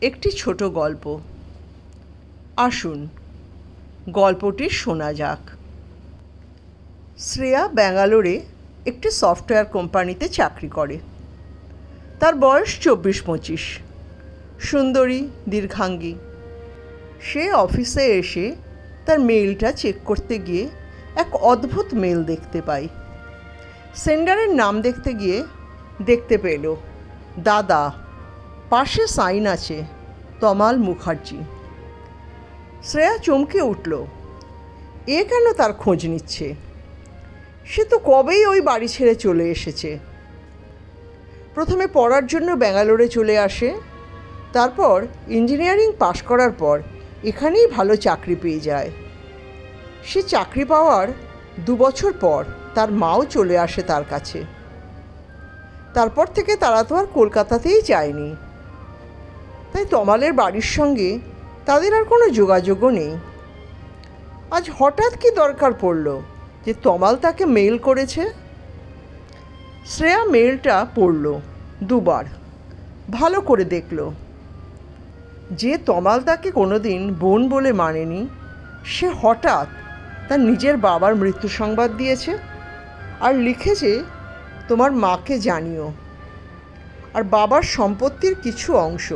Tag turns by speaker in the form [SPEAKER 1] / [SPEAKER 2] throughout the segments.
[SPEAKER 1] একটি ছোট গল্প। আসুন, গল্পটি শোনা যাক। শ্রেয়া ব্যাঙ্গালোরে একটি সফটওয়্যার কোম্পানিতে চাকরি করে। তার বয়স চব্বিশ পঁচিশ সুন্দরী, দীর্ঘাঙ্গী। সে অফিসে এসে তার মেইলটা চেক করতে গিয়ে এক অদ্ভুত মেল দেখতে পায়। সেন্ডারের নাম দেখতে গিয়ে দেখতে পেল, দাদা। পাশে সাইন আছে তমাল মুখার্জি। শ্রেয়া চমকে উঠল, এ কেন তার খোঁজ নিচ্ছে? সে তো কবেই ওই বাড়ি ছেড়ে চলে এসেছে। প্রথমে পড়ার জন্য ব্যাঙ্গালোরে চলে আসে, তারপর ইঞ্জিনিয়ারিং পাশ করার পর এখানেই ভালো চাকরি পেয়ে যায়। সে চাকরি পাওয়ার দু বছর পর তার মাও চলে আসে তার কাছে। তারপর থেকে তারা তো আর কলকাতাতেই যায়নি। তাই তমালের বাড়ির সঙ্গে তাদের আর কোনো যোগাযোগও নেই। আজ হঠাৎ কি দরকার পড়ল যে তমাল তাকে মেল করেছে? শ্রেয়া মেলটা পড়ল দুবার, ভালো করে দেখল। যে তমাল তাকে কোনোদিন বোন বলে মানেনি, সে হঠাৎ তার নিজের বাবার মৃত্যু সংবাদ দিয়েছে আর লিখেছে তোমার মাকে জানিও। আর বাবার সম্পত্তির কিছু অংশ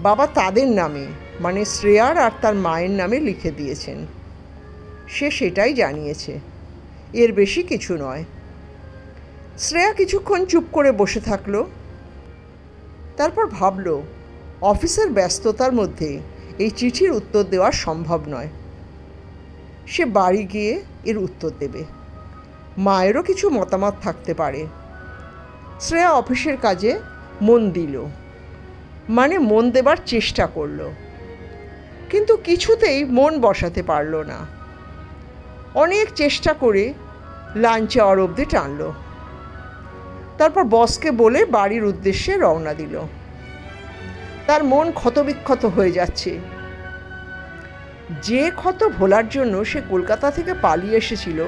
[SPEAKER 1] বাবা তাদের নামে মানে শ্রেয়ার আর তার মায়ের নামে লিখে দিয়েছেন। সে সেটাই জানিয়েছে। এর বেশি কিছু নয়। শ্রেয়া কিছুক্ষণ চুপ করে বসে থাকল। তারপর ভাবল, অফিসের ব্যস্ততার মধ্যে এই চিঠির উত্তর দেওয়া সম্ভব নয়। সে বাড়ি গিয়ে এর উত্তর দেবে। মায়েরও কিছু মতামত থাকতে পারে। শ্রেয়া অফিসের কাজে মন দিল। মানে মন দেবার চেষ্টা করল। কিন্তু কিছুতেই মন বসাতে পারল না। অনেক চেষ্টা করে লাঞ্চ আওয়ার অবধি টানল। তারপর বসকে বলে বাড়ির উদ্দেশ্যে রওনা দিল। তার মন ক্ষতবিক্ষত হয়ে যাচ্ছে। যে ক্ষত ভোলার জন্য সে কলকাতা থেকে পালিয়ে এসেছিল,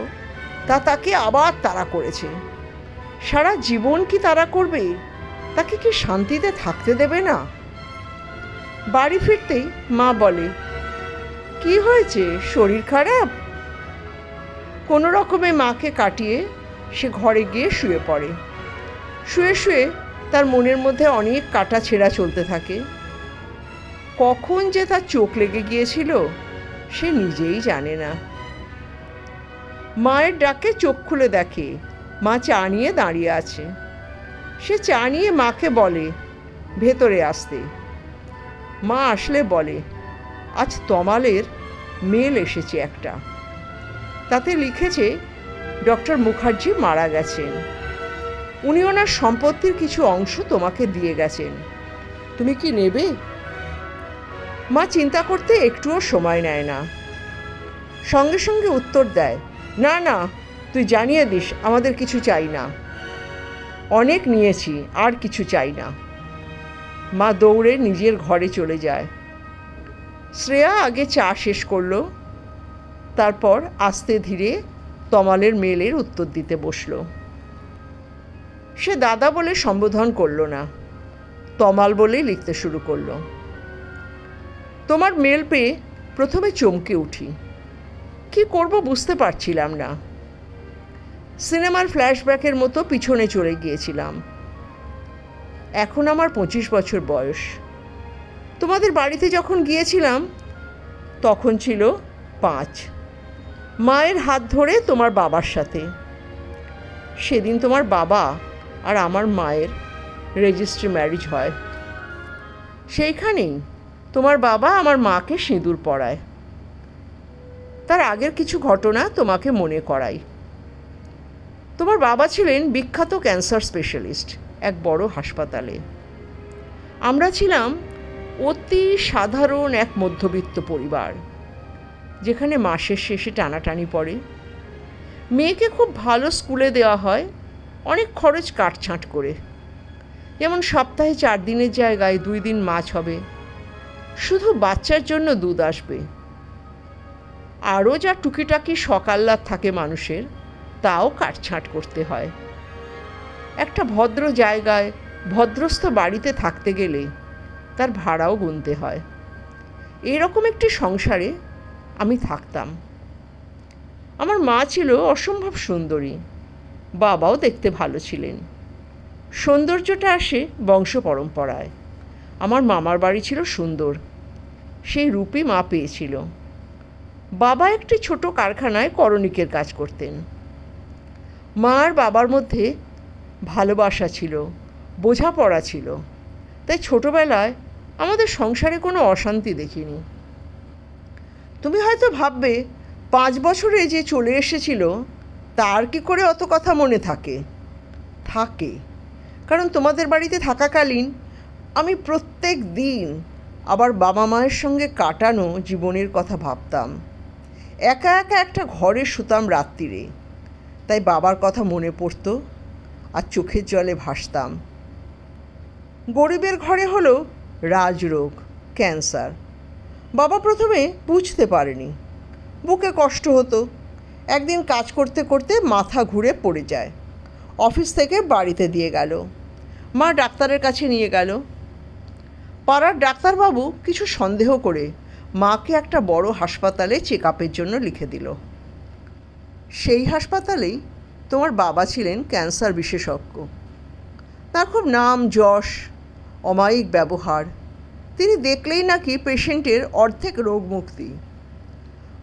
[SPEAKER 1] তা তাকে আবার তাড়া করেছে। সারা জীবন কি তারা করবে? তাকে কি শান্তিতে থাকতে দেবে না? বাড়ি ফিরতেই মা বলে, কি হয়েছে? শরীর খারাপ? কোনো রকমে মাকে কাটিয়ে সে ঘরে গিয়ে শুয়ে পড়ে। শুয়ে শুয়ে তার মনের মধ্যে অনেক কাটা ছেঁড়া চলতে থাকে। কখন যে তার চোখ লেগে গিয়েছিল, সে নিজেই জানে না। মায়ের ডাকে চোখ খুলে দেখে, মা চা নিয়ে দাঁড়িয়ে আছে। সে চা নিয়ে মাকে বলে, ভেতরে আসতে। মা আসলে বলে, আজ তমালের মেল এসেছে একটা। তাতে লিখেছে, ডক্টর মুখার্জি মারা গেছেন। উনি ওনার সম্পত্তির কিছু অংশ তোমাকে দিয়ে গেছেন। তুমি কি নেবে? মা চিন্তা করতে একটুও সময় নেয় না। সঙ্গে সঙ্গে উত্তর দেয়, না না, তুই জানিয়ে দিস, আমাদের কিছু চাই না। অনেক নিয়েছি, আর কিছু চাই না। মা দৌড়ে নিজের ঘরে চলে যায়। শ্রেয়া আগে চা শেষ করল, তারপর আস্তে ধীরে তমালের মেলের উত্তর দিতে বসল। সে দাদা বলে সম্বোধন করল না, তমাল বলেই লিখতে শুরু করল। তোমার মেল পেয়ে প্রথমে চমকে উঠি। কি করব বুঝতে পারছিলাম না। সিনেমার ফ্ল্যাশব্যাকের মতো পিছনে চলে গিয়েছিলাম। এখন আমার পঁচিশ বছর বয়স। তোমাদের বাড়িতে যখন গিয়েছিলাম, তখন ছিল পাঁচ। মায়ের হাত ধরে তোমার বাবার সাথে। সেদিন তোমার বাবা আর আমার মায়ের রেজিস্ট্রি ম্যারেজ হয়। সেইখানেই তোমার বাবা আমার মাকে সিঁদুর পরায়। তার আগের কিছু ঘটনা তোমাকে মনে করাই তোমার বাবা ছিলেন বিখ্যাত ক্যান্সার স্পেশালিস্ট, এক বড় হাসপাতালে। আমরা ছিলাম অতি সাধারণ এক মধ্যবিত্ত পরিবার, যেখানে মাসের শেষে টানাটানি পড়ে। মেয়েকে খুব ভালো স্কুলে দেওয়া হয়, অনেক খরচ কাটছাঁট করে। যেমন সপ্তাহে চার দিনের জায়গায় দুই দিন মাছ হবে। শুধু বাচ্চার জন্য দুধ আসবে। আরও যা টুকিটাকি সকাল্লাদ থাকে মানুষের তাও কাটছাঁট করতে হয়। একটা ভদ্র জায়গায় ভদ্রস্থ বাড়িতে থাকতে গেলে তার ভাড়াও গুনতে হয়। এরকম একটি সংসারে আমি থাকতাম। আমার মা ছিল অসম্ভব সুন্দরী, বাবাও দেখতে ভালো ছিলেন। সৌন্দর্যটা আসে বংশ পরম্পরায়। আমার মামার বাড়ি ছিল সুন্দর, সেই রূপই মা পেয়েছিল। বাবা একটি ছোট কারখানায় করণিকের কাজ করতেন। মা আর বাবার মধ্যে ভালোবাসা ছিল, বোঝাপড়া ছিল। তাই ছোটবেলায় আমাদের সংসারে কোনো অশান্তি দেখিনি। তুমি হয়তো ভাববে, পাঁচ বছরে যে চলে এসেছিল, তার কি করে অত কথা মনে থাকে? থাকে। কারণ তোমাদের বাড়িতে থাকাকালীন আমি প্রত্যেক দিন আবার বাবা মায়ের সঙ্গে কাটানো জীবনের কথা ভাবতাম। একা একা একটা ঘরে শুতাম রাত্রিরে। তাই বাবার কথা মনে পড়তো আর চোখের জলে ভাসতাম। গরিবের ঘরে হলো রাজরোগ, ক্যান্সার। বাবা প্রথমে বুঝতে পারেনি। বুকে কষ্ট হতো। একদিন কাজ করতে করতে মাথা ঘুরে পড়ে যায়। অফিস থেকে বাড়িতে দিয়ে গেল। মা ডাক্তারের কাছে নিয়ে গেল। পাড়ার ডাক্তারবাবু কিছু সন্দেহ করে মাকে একটা বড় হাসপাতালে চেক আপের জন্য লিখে দিল। সেই হাসপাতালেই তোমার বাবা ছিলেন ক্যান্সার বিশেষজ্ঞ। তার খুব নাম, যশ, অমায়িক ব্যবহার। তিনি দেখলেই নাকি পেশেন্টের অর্ধেক রোগ মুক্তি।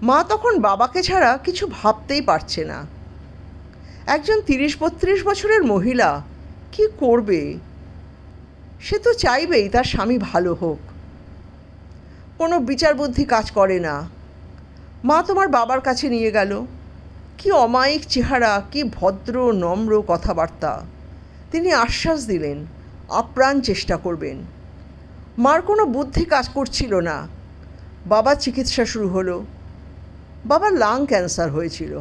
[SPEAKER 1] মা তখন বাবাকে ছাড়া কিছু ভাবতেই পারছে না। একজন তিরিশ বত্রিশ বছরের মহিলা, কি করবে? সে তো চাইবেই তার স্বামী ভালো হোক। কোনো বিচার বুদ্ধি কাজ করে না। মা তোমার বাবার কাছে নিয়ে গেল। কি অমায়িক চেহারা, কি ভদ্র, নম্র কথাবার্তা। তিনি আশ্বাস দিলেন, আপ্রাণ চেষ্টা করবেন। মার কোনো বুদ্ধি কাজ করছিল না। বাবা চিকিৎসা শুরু হলো। বাবার লাং ক্যান্সার হয়েছিল।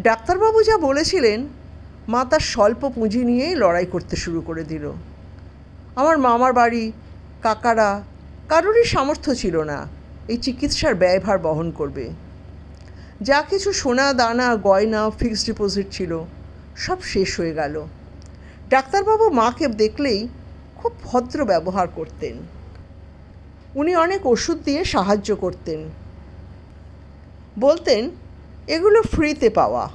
[SPEAKER 1] ডাক্তারবাবু যা বলেছিলেন, মা তার স্বল্প পুঁজি নিয়েই লড়াই করতে শুরু করে দিল। আমার মামার বাড়ি, কাকারা, কারোরই সামর্থ্য ছিল না। এই চিকিৎসার ব্যয়ভার বহন করবে। যা কিছু সোনা, দানা, গয়না ফিক্সড ডিপোজিট ছিল, সব শেষ হয়ে গেল। ডাক্তারবাবু মাকে দেখলেই খুব ভদ্র ব্যবহার করতেন। উনি অনেক ওষুধ দিয়ে সাহায্য করতেন। বলতেন, এগুলো ফ্রিতে পাওয়া।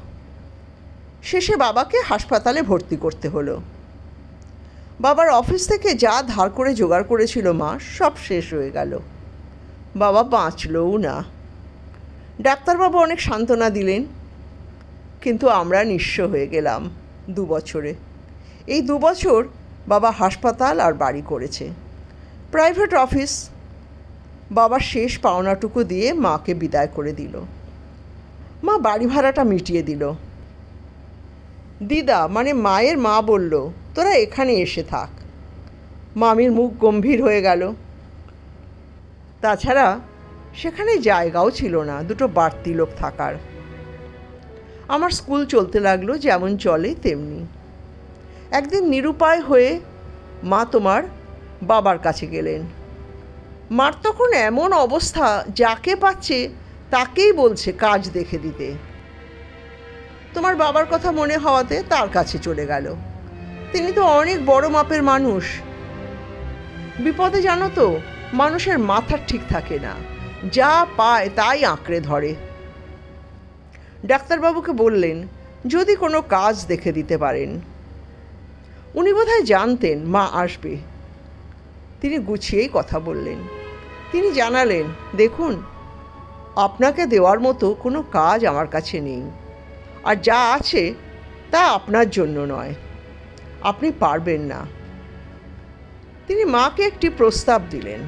[SPEAKER 1] শেষে বাবাকে হাসপাতালে ভর্তি করতে হলো। বাবার অফিস থেকে যা ধার করে জোগাড় করেছিল মা, সব শেষ হয়ে গেল। বাবা বাঁচলও না। ডাক্তারবাবু অনেক সান্ত্বনা দিলেন, কিন্তু আমরা নিঃস্ব হয়ে গেলাম দু বছরে। এই দু বছর বাবা হাসপাতাল আর বাড়ি করেছে। প্রাইভেট অফিস বাবার শেষ পাওনাটুকু দিয়ে মাকে বিদায় করে দিল। মা বাড়ি ভাড়াটা মিটিয়ে দিল। দিদা মানে মায়ের মা বলল, তোরা এখানে এসে থাক। মামির মুখ গম্ভীর হয়ে গেল। তাছাড়া সেখানে জায়গাও ছিল না, দুটো বাড়তি লোক থাকার। আমার স্কুল চলতে লাগল যেমন চলে তেমনি। একদিন নিরুপায় হয়ে মা তোমার বাবার কাছে গেলেন। মার তখন এমন অবস্থা যাকে পাচ্ছে তাকেই বলছে কাজ দেখে দিতে। তোমার বাবার কথা মনে হওয়াতে তার কাছে চলে গেল। তিনি তো অনেক বড় মাপের মানুষ। বিপদে জানো তো, মানুষের মাথা ঠিক থাকে না। যা পায় তাই আঁকড়ে ধরে। ডাক্তারবাবুকে বললেন, যদি কোনো কাজ দেখে দিতে পারেন। উনি বোধহয় জানতেন মা আসবে। তিনি গুছিয়েই কথা বললেন। তিনি জানালেন, দেখুন, আপনাকে দেওয়ার মতো কোনো কাজ আমার কাছে নেই। আর যা আছে তা আপনার জন্য নয়। আপনি পারবেন না। তিনি মাকে একটি প্রস্তাব দিলেন।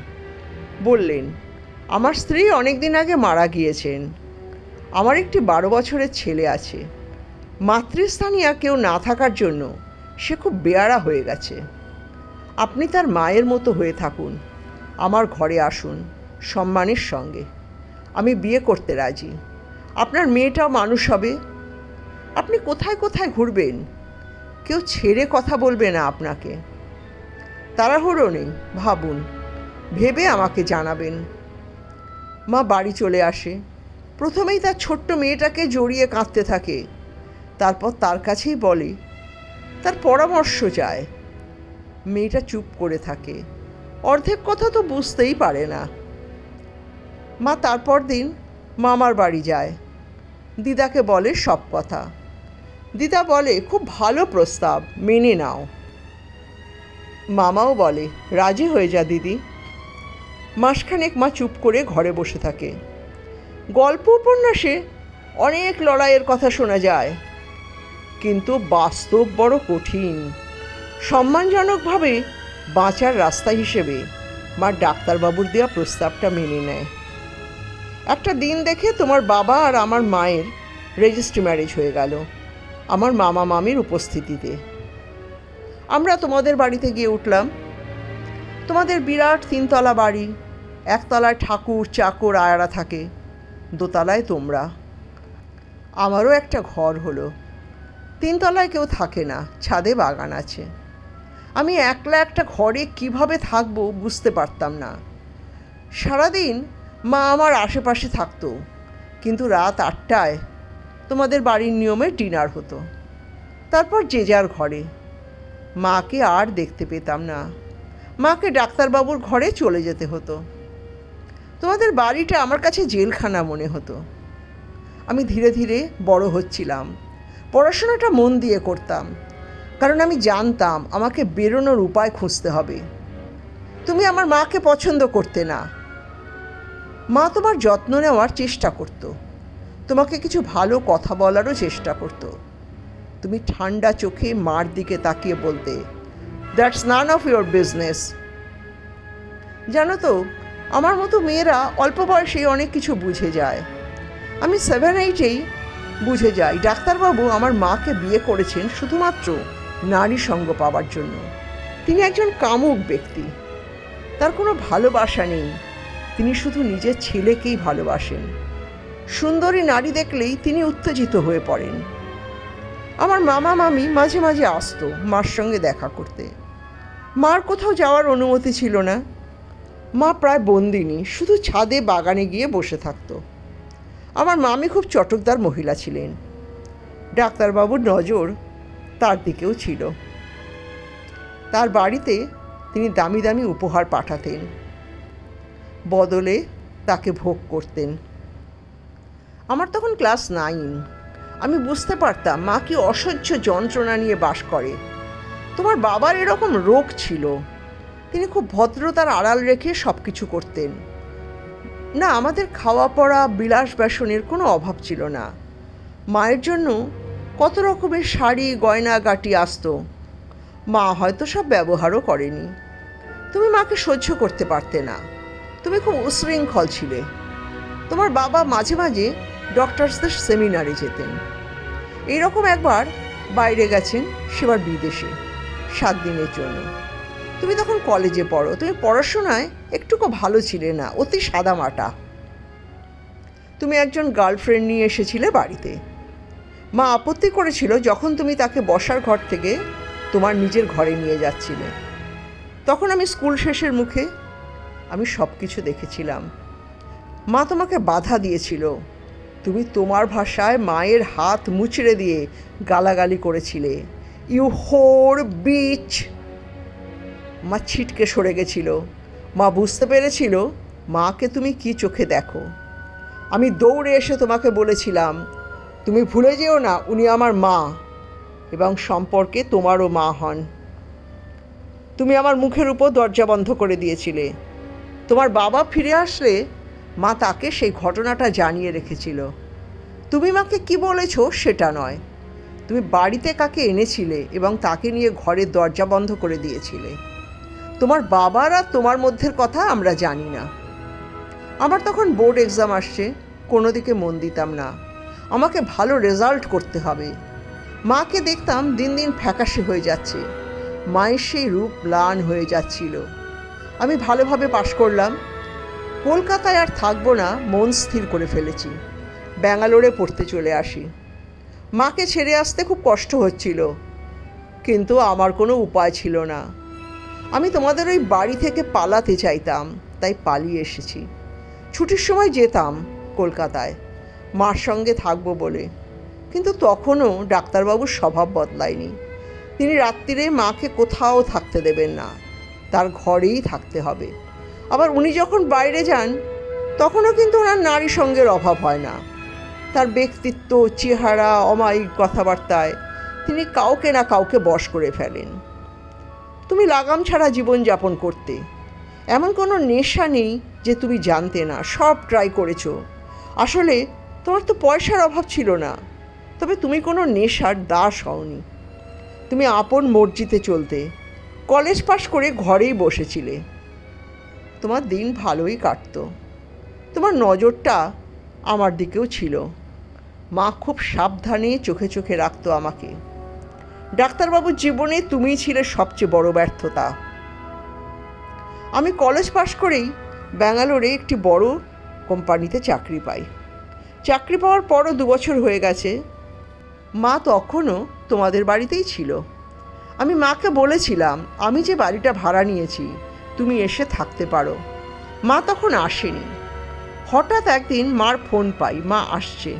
[SPEAKER 1] বললেন আমার স্ত্রী অনেক দিন আগে মারা গিয়েছেন। আমার একটি বারো বছরের ছেলে আছে। মাতৃস্থানীয় কেউ না থাকার জন্য সে খুব বেয়ারা হয়ে গেছে। আপনি তার মায়ের মতো হয়ে থাকুন। আমার ঘরে আসুন, সম্মানের সঙ্গে। আমি বিয়ে করতে রাজি। আপনার মেয়েটাও মানুষ হবে। আপনি কোথায় কোথায় ঘুরবেন? কেউ ছেড়ে কথা বলবে না আপনাকে। তাড়াহুড়ো নেই, ভাবুন। ভেবে আমাকে জানাবেন। মা বাড়ি চলে আসে। প্রথমেই তার ছোট্ট মেয়েটাকে জড়িয়ে কাঁদতে থাকে। তারপর তার কাছেই বলে, তার পরামর্শ চায়। মেয়েটা চুপ করে থাকে। অর্ধেক কথা তো বুঝতেই পারে না। মা তারপর দিন মামার বাড়ি যায়। দিদাকে বলে সব কথা। দিদা বলে, খুব ভালো প্রস্তাব, মেনে নাও। মামাও বলে, রাজি হয়ে যা দিদি। মাসখানেক মা চুপ করে ঘরে বসে থাকে। গল্প উপন্যাসে অনেক লড়াইয়ের কথা শোনা যায়, কিন্তু বাস্তব বড় কঠিন। সম্মানজনকভাবে বাঁচার রাস্তা হিসেবে মা ডাক্তারবাবুর দেওয়া প্রস্তাবটা মেনে নেয়। একটা দিন দেখে তোমার বাবা আর আমার মায়ের রেজিস্ট্রি ম্যারেজ হয়ে গেল, আমার মামা মামির উপস্থিতিতে। আমরা তোমাদের বাড়িতে গিয়ে উঠলাম। তোমাদের বিরাট তিনতলা বাড়ি একতলায় ঠাকুর, চাকর, আয়ারা থাকে। দোতলায় তোমরা। আমারও একটা ঘর হলো। তিনতলায় কেউ থাকে না, ছাদে বাগান আছে। আমি একলা একটা ঘরে কীভাবে থাকব বুঝতে পারতাম না। সারাদিন মা আমার আশেপাশে থাকতো, কিন্তু রাত আটটায় তোমাদের বাড়ির নিয়মে ডিনার হতো। তারপর যে যার ঘরে। মাকে আর দেখতে পেতাম না। মাকে ডাক্তারবাবুর ঘরে চলে যেতে হতো। তোমাদের বাড়িটা আমার কাছে জেলখানা মনে হতো। আমি ধীরে ধীরে বড় হচ্ছিলাম। পড়াশোনাটা মন দিয়ে করতাম। কারণ আমি জানতাম আমাকে বেরোনোর উপায় খুঁজতে হবে। তুমি আমার মাকে পছন্দ করতে না। মা তোমার যত্ন নেওয়ার চেষ্টা করত। তোমাকে কিছু ভালো কথা বলারও চেষ্টা করত। তুমি ঠান্ডা চোখে মার দিকে তাকিয়ে বলতে that's none of your business জানো তো আমার মতো মেয়েরা অল্প বয়সেই অনেক কিছু বুঝে যায়। আমি সেভেন এইটেই বুঝে যাই। ডাক্তারবাবু আমার মাকে বিয়ে করেছেন শুধুমাত্র নারী সঙ্গ পাওয়ার জন্য। তিনি একজন কামুক ব্যক্তি। তার কোনো ভালোবাসা নেই। তিনি শুধু নিজের ছেলেকেই ভালোবাসেন। সুন্দরী নারী দেখলেই তিনি উত্তেজিত হয়ে পড়েন। আমার মামা, মামি মাঝে মাঝে আসতো মার সঙ্গে দেখা করতে। মার কোথাও যাওয়ার অনুমতি ছিল না। মা প্রায় বন্দিনী, শুধু ছাদে বাগানে গিয়ে বসে থাকতো। আমার মামি খুব চটকদার মহিলা ছিলেন। ডাক্তারবাবুর নজর তার দিকেও ছিল। তার বাড়িতে তিনি দামি দামি উপহার পাঠাতেন। বদলে তাকে ভোগ করতেন। আমার তখন ক্লাস নাইন। আমি বুঝতে পারতাম মা কি অসহ্য যন্ত্রণা নিয়ে বাস করে। তোমার বাবার এরকম রোগ ছিল। তিনি খুব ভদ্রতার আড়াল রেখে সব কিছু করতেন। না, আমাদের খাওয়া পড়া বিলাস বেসনের কোনো অভাব ছিল না। মায়ের জন্য কত রকমের শাড়ি, গয়না, গাটি আসতো। মা হয়তো সব ব্যবহারও করেনি। তুমি মাকে সহ্য করতে পারতে না। তুমি খুব উশৃঙ্খল ছিলে। তোমার বাবা মাঝে মাঝে ডক্টরসদের সেমিনারে যেতেন। এইরকম একবার বাইরে গেছেন, সেবার বিদেশে, সাত দিনের জন্য। তুমি তখন কলেজে পড়ো, তুমি পড়াশোনায় একটুকু ভালো ছিলে না, অতি সাদামাটা। তুমি একজন গার্লফ্রেন্ড নিয়ে এসেছিলে বাড়িতে। মা আপত্তি করেছিল যখন তুমি তাকে বসার ঘর থেকে তোমার নিজের ঘরে নিয়ে যাচ্ছিলে। তখন আমি স্কুল শেষের মুখে আমি সব কিছু দেখেছিলাম। মা তোমাকে বাধা দিয়েছিল। তুমি তোমার ভাষায় মায়ের হাত মুচড়ে দিয়ে গালাগালি করেছিলে। ইউ হোর বিচ মা ছিটকে সরে গেছিল। মা বুঝতে পেরেছিল, মাকে তুমি কি চোখে দেখো? আমি দৌড়ে এসে তোমাকে বলেছিলাম, তুমি ভুলে যেও না, উনি আমার মা এবং সম্পর্কে তোমারও মা হন। তুমি আমার মুখের উপর দরজা বন্ধ করে দিয়েছিলে। তোমার বাবা ফিরে আসলে মা তাকে সেই ঘটনাটা জানিয়ে রেখেছিল। তুমি মাকে কি বলেছ সেটা নয়। তুমি বাড়িতে কাকে এনেছিলে এবং তাকে নিয়ে ঘরের দরজা বন্ধ করে দিয়েছিলে। তোমার বাবার আর তোমার মধ্যের কথা আমরা জানি না। আমার তখন বোর্ড এক্সাম আসছে, কোনো দিকে মন দিতাম না। আমাকে ভালো রেজাল্ট করতে হবে। মাকে দেখতাম দিন দিন ফ্যাকাশে হয়ে যাচ্ছে। মায়ের সেই রূপ ম্লান হয়ে যাচ্ছিল। আমি ভালোভাবে পাশ করলাম। কলকাতায় আর থাকব না, মন স্থির করে ফেলেছি। ব্যাঙ্গালোরে পড়তে চলে আসি। মাকে ছেড়ে আসতে খুব কষ্ট হচ্ছিল। কিন্তু আমার কোনো উপায় ছিল না। আমি তোমাদের ওই বাড়ি থেকে পালাতে চাইতাম, তাই পালিয়ে এসেছি। ছুটির সময় যেতাম কলকাতায়, মার সঙ্গে থাকব বলে। কিন্তু তখনও ডাক্তারবাবুর স্বভাব বদলায়নি। তিনি রাত্রিরে মাকে কোথাও থাকতে দেবেন না, তার ঘরেই থাকতে হবে। আবার উনি যখন বাইরে যান, তখনও কিন্তু ওনার নারী সঙ্গের অভাব হয় না। তার ব্যক্তিত্ব, চেহারা, অমায়িক কথাবার্তায় তিনি কাউকে না কাউকে বশ করে ফেলেন। তুমি লাগাম ছাড়া জীবনযাপন করতে। এমন কোনো নেশা নেই যে তুমি জানতে না, সব ট্রাই করেছ। আসলে তোমার তো পয়সার অভাব ছিল না, তবে তুমি কোনো নেশার দাস হওনি। তুমি আপন মর্জিতে চলতে কলেজ পাশ করে ঘরেই বসেছিলে। তোমার দিন ভালোই কাটতো। তোমার নজরটা আমার দিকেও ছিল। মা খুব সাবধানে চোখে চোখে রাখতো আমাকে। ডাক্তারবাবুর জীবনে তুমিই ছিলে সবচেয়ে বড় ব্যর্থতা। আমি কলেজ পাশ করেই ব্যাঙ্গালোরে একটি বড় কোম্পানিতে চাকরি পাই। চাকরি পাওয়ার পরও বছর হয়ে গেছে। মা তখনও তোমাদের বাড়িতেই ছিল। আমি মাকে বলেছিলাম, আমি যে বাড়িটা ভাড়া নিয়েছি, তুমি এসে থাকতে পারো। মা তখন আসেনি। হঠাৎ একদিন মার ফোন পাই, মা, আসছে।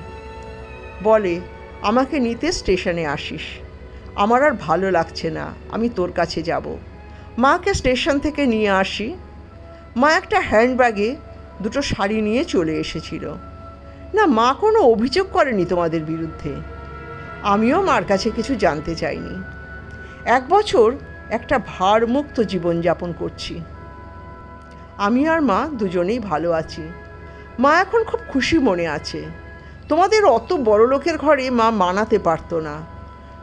[SPEAKER 1] বলে, আমাকে নিতে স্টেশনে আসিস। আমার আর ভালো লাগছে না, আমি তোর কাছে যাব। মাকে স্টেশন থেকে নিয়ে আসি। মা একটা হ্যান্ডব্যাগে দুটো শাড়ি নিয়ে চলে এসেছিল। না, মা কোনো অভিযোগ করেনি তোমাদের বিরুদ্ধে। আমিও মার কাছে কিছু জানতে চাইনি। এক বছর একটা ভারমুক্ত জীবনযাপন করছি। আমি আর মা দুজনেই ভালো আছি। মা এখন খুব খুশি মনে আছে। তোমাদের অত বড় লোকের ঘরে মা মানাতে পারতো না।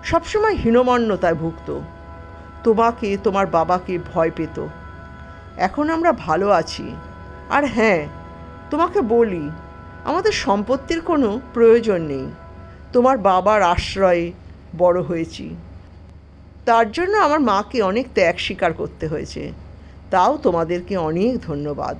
[SPEAKER 1] সবসময় হীনমন্যতায় ভুগত তোমাকে, তোমার বাবাকে ভয় পেত। এখন আমরা ভালো আছি। আর হ্যাঁ তোমাকে বলি, আমাদের সম্পত্তির কোনো প্রয়োজন নেই। তোমার বাবার আশ্রয়ে বড় হয়েছি। তার জন্য আমার মাকে অনেক ত্যাগ স্বীকার করতে হয়েছে। তাও তোমাদেরকে অনেক ধন্যবাদ।